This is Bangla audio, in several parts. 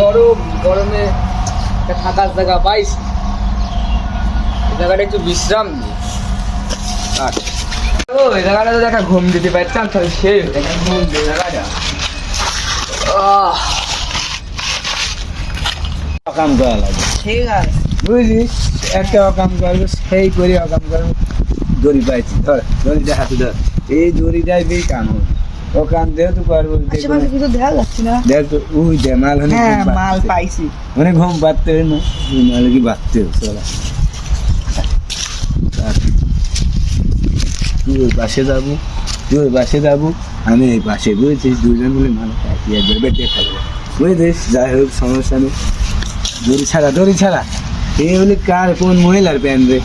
গরম গরমে একটা থাকার জায়গা এই জায়গাটা একটু বিশ্রাম ও এই জায়গাটা যদি একটা ঘুম দিতে পারতাম তাহলে একটা ঘুম দিয়ে জায়গাটা। কাম করা লাগে। ঠিক আছে। বুঝলি? একটা কাম করব সেই করে কাম করব। দড়ি পাইছি ধর দড়িটা হাতে ধর। এই দড়িটাই দিয়ে কাম হবে ও কাম যেহেতু পারব আশেপাশে কিছু দেখা যাচ্ছে না? দেখ তো উই দে মাল হ্যাঁ মাল পাইছি। মানে ঘুম পাচ্ছে না ওই মালে কি বাঁচতে চলা। তুই ওই পাশে যাব তুই ওই পাশে যাব আমি এই পাশে বুঝেছিস দুজন মিলে মাল খাইছি একবার বেটে খাব বুঝেছিস? যাই হোক সমস্যা নেই। দড়ি ছাড়া দড়ি ছাড়া। এই হলে কার কোন মহিলার প্যান রে?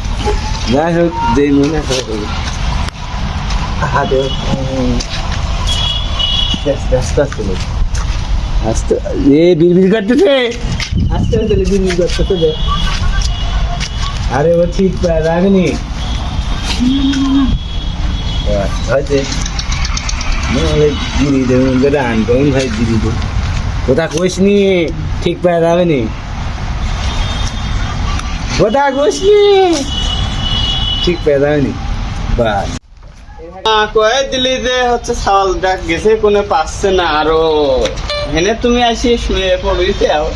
যাই হোক যেই মহিলা হাতে উম, আস্তে আস্তে এ বিড়বিড় করতেছে। আস্তে আস্তে বিড়বিড় করতেছে আরে ও ঠিক রাগনি। নাহলে গিরি দেবেন রান করুন ভাই গিরি দে কোথা কোষ নি ঠিক পায় রাগনি কোথা কোষ নি ঠিক পায় রাগনি বাস কয়ে দিলি যে হচ্ছে সাল ডাক গেছে কোনো পাচ্ছে না আরও। হেনে তুমি আসি শুয়ে পড়বি আও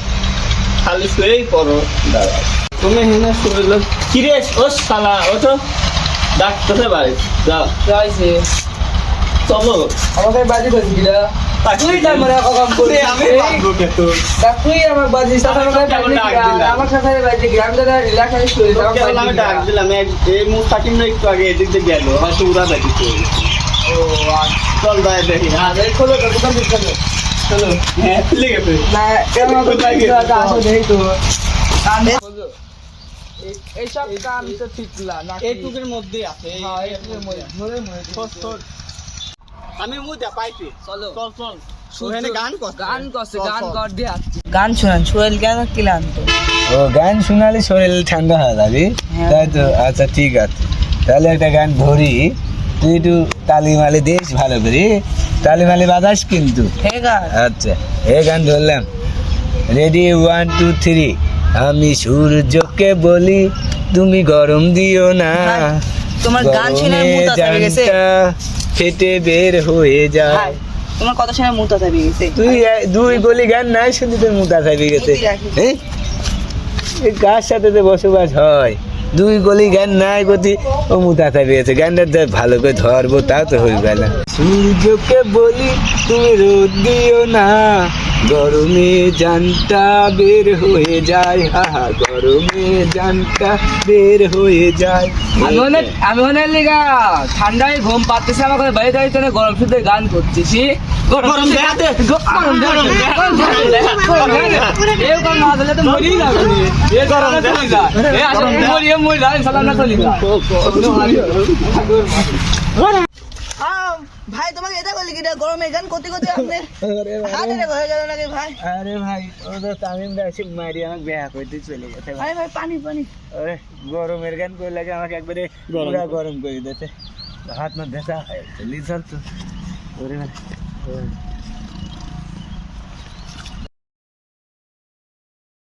খালি শুয়েই পড়ো দাদা তুমি হেনে শুয়ে কিরে ও শালা ওঠো ডাকতেছে বাড়ি যাও। যাইছে। চলো। আমাকে বাড়ি কিরা? তুই তার মানে কাম করে। আমি পারব কে তো। তুই আমার বাজি সাথে আমি বাজি আমার সাথে বাজি আমি তো রিল্যাক্স হয়ে শুয়ে যাব আমি ডাক দিলাম। এই- থাকিম না একটু আগে এদিক দিয়ে গেল। হয়তো উড়া দেখি ও আচ্ছা। চল দায় দেখি। না দেখ খোলো তো দোকান হবে চলো হ্যাঁ ঠিক আছে না কেমন কোথায় গেছে? আসো দেখি তো। কান খোলো। এই- এইসব কাম তো ঠিক না? এইটুকুর মধ্যে আছে। হ্যাঁ, এই এইটুকুর মধ্যে। ধরে ছোট। আমি মুখ দে পাইছি চলো। চল চল। গান করছে গান করছে গান কর দিয়ে গান শোনান সোহেল কেন ক্লান্ত? ও গান শোনালে শরীর ঠান্ডা হয়ে যাবে হ্যাঁ। তাই তো আচ্ছা ঠিক আছে। তাহলে একটা গান ধরি। তুই একটু তালি মালি দিস ভালো করে। তালি মালি বাজাস কিন্তু। ঠিক আছে আচ্ছা এই গান ধরলাম। রেডি ওয়ান টু থ্রি আমি সূর্যকে বলি তুমি গরম দিও না। তোমার গান শুনে গেছে। ফেটে বের হয়ে যায়। তোমার কথা শুনে মুতা চাপে গেছে। তুই দুই গলি গান নাই শুনতে তোর মুতা চাইবে গেছে। হ্যাঁ? কার সাথে তো বসবাস হয়? দুই গলি গান নাই গতি ও মুতা চাইবে গেছে। গানটা ভালো করে ধরবো তা তো হইবে না। সূর্যকে বলি তুমি রোদ দিও না। গরমে জানটা বের হয়ে যায় হাহা গরমে জানটা বের হয়ে যায়। আমি অনেক আমি অনেক লিগা ঠান্ডায় ঘুম পাচ্ছে আমাকে বাইরে দাঁড়িয়ে তো গরম শুদ্ধ গান করতেছি। গরম গরম দেখাতে। গরম গরম আম, ভাই তোমাকে এটা বলি কিনা গরমে গান করতে করতে আপনি হাত এটা হয়ে গেল নাকি ভাই? আরে ভাই ও তো তামিম দাসি মারি আমাকে বেহা করতে চলে গেছে ভাই। ভাই পানি পানি। ওরে গরমের গান করে লাগে আমাকে একবারে গরম পুরা করে। গরম করে দিতে হাত মা ব্যথা হয় লিজাল তো। ওরে ভাই, ওরে।